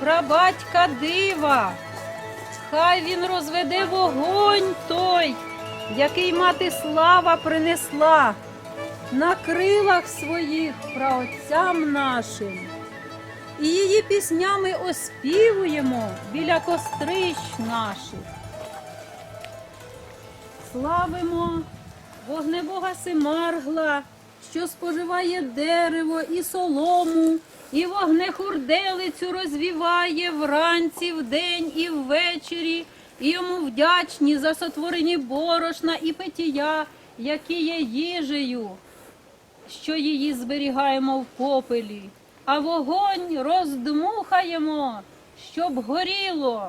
прабатька дива. Хай він розведе вогонь той, який мати слава принесла на крилах своїх праотцям нашим. І її піснями оспівуємо біля кострищ наших. Славимо вогнебога Семаргла, що споживає дерево і солому, і вогнехурделицю розвіває вранці, вдень і ввечері, і йому вдячні за сотворені борошна і питія, які є їжею, що її зберігаємо в попелі, а вогонь роздмухаємо, щоб горіло.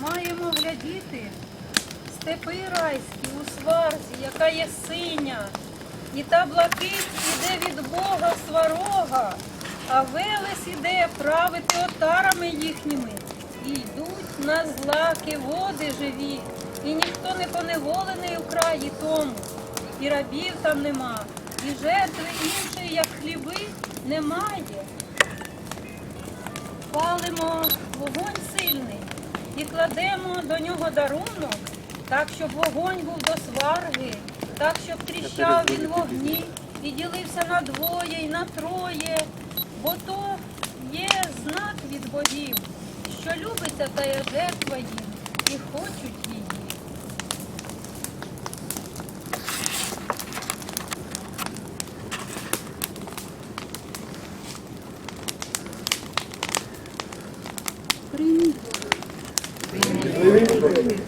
Маємо глядіти степи райські у сварзі, яка є синя, і та блакить іде від Бога сварога, а Велес іде правити отарами їхніми, і йдуть на злаки води живі, і ніхто не поневолений у краї тому, і рабів там нема, і жертви іншої, як хліби, немає. Палимо вогонь сильний і кладемо до нього дарунок, так, щоб вогонь був до сварги, так, щоб тріщав він вогні і ділився на двоє і на троє, бо то є знак від богів, що любиться та є жертва їм і хочуть її. Прийміть. Прийміть Боги.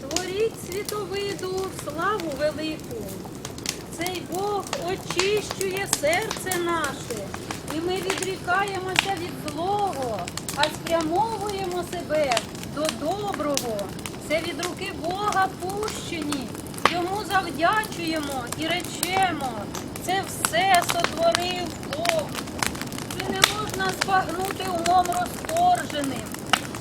Творіть світовиду славу велику. Цей Бог очищує серце наше, і ми відрікаємося від злого, а спрямовуємо себе до доброго. Це від руки Бога пущені. Йому завдячуємо і речемо. Це все сотворив Бог. Це не можна збагнути умом розторженим.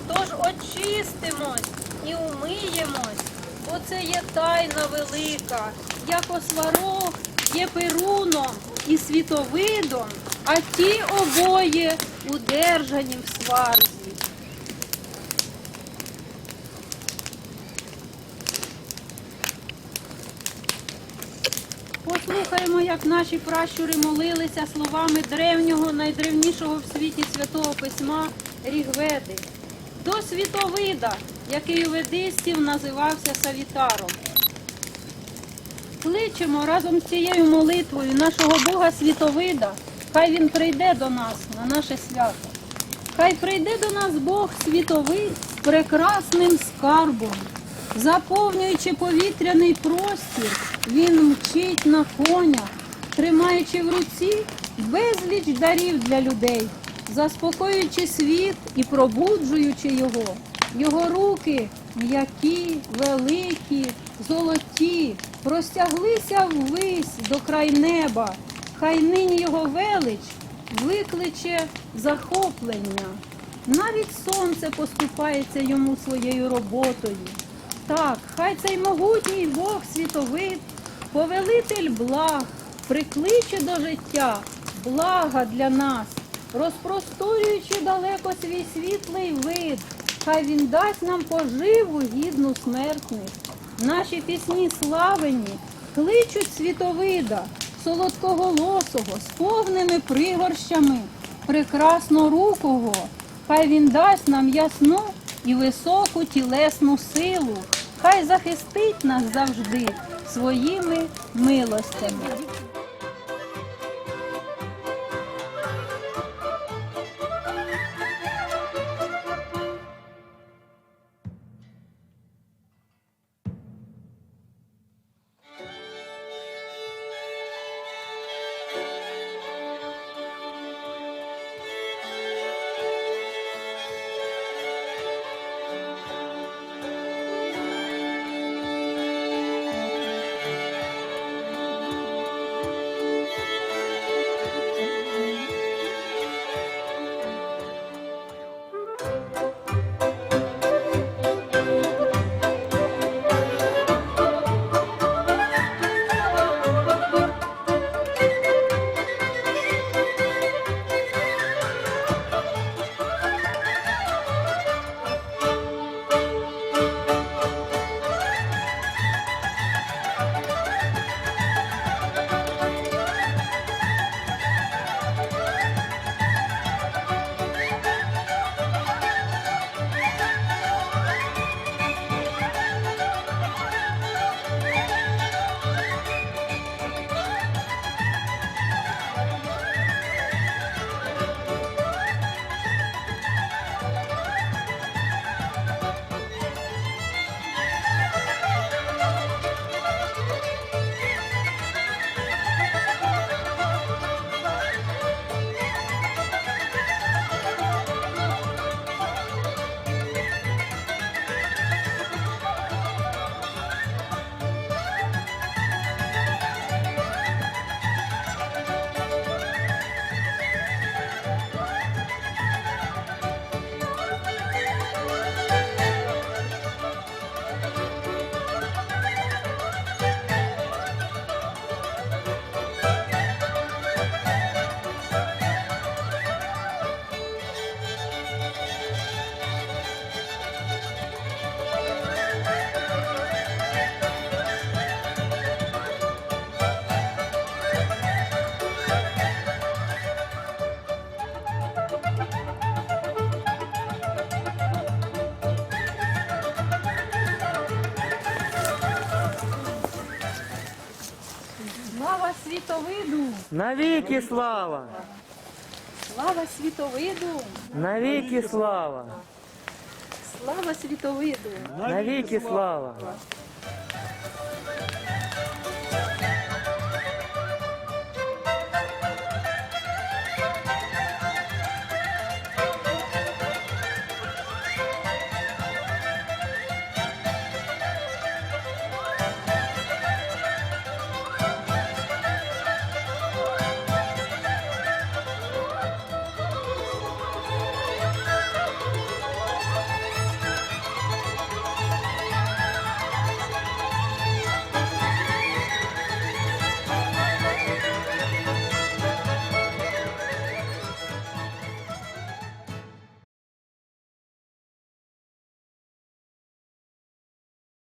Тож очистимось і умиємось, бо це є тайна велика, як осварог є перуном і світовидом, а ті обоє удержані в сварзі. Послухаємо, як наші пращури молилися словами древнього, найдревнішого в світі святого письма Рігведи. До світовида, який у ведистів називався Савітаром. Кличемо разом з цією молитвою нашого Бога світовида, хай він прийде до нас на наше свято. Хай прийде до нас Бог світовий з прекрасним скарбом. Заповнюючи повітряний простір, він мчить на конях, тримаючи в руці безліч дарів для людей, заспокоюючи світ і пробуджуючи його. Його руки м'які, великі, золоті, простяглися ввись до край неба. Хай нині його велич викличе захоплення. Навіть сонце поступається йому своєю роботою. Так, хай цей могутній Бог світовид, повелитель благ, прикличе до життя блага для нас, розпросторюючи далеко свій світлий вид, хай він дасть нам поживу гідну смертних. Наші пісні славені кличуть світовида, солодкоголосого, з повними пригорщами, прекраснорукого, хай він дасть нам ясну і високу тілесну силу, хай захистить нас завжди своїми милостями. Світовиду! Навіки слава! Слава світовиду! Навіки слава! Слава світовиду! Навіки слава!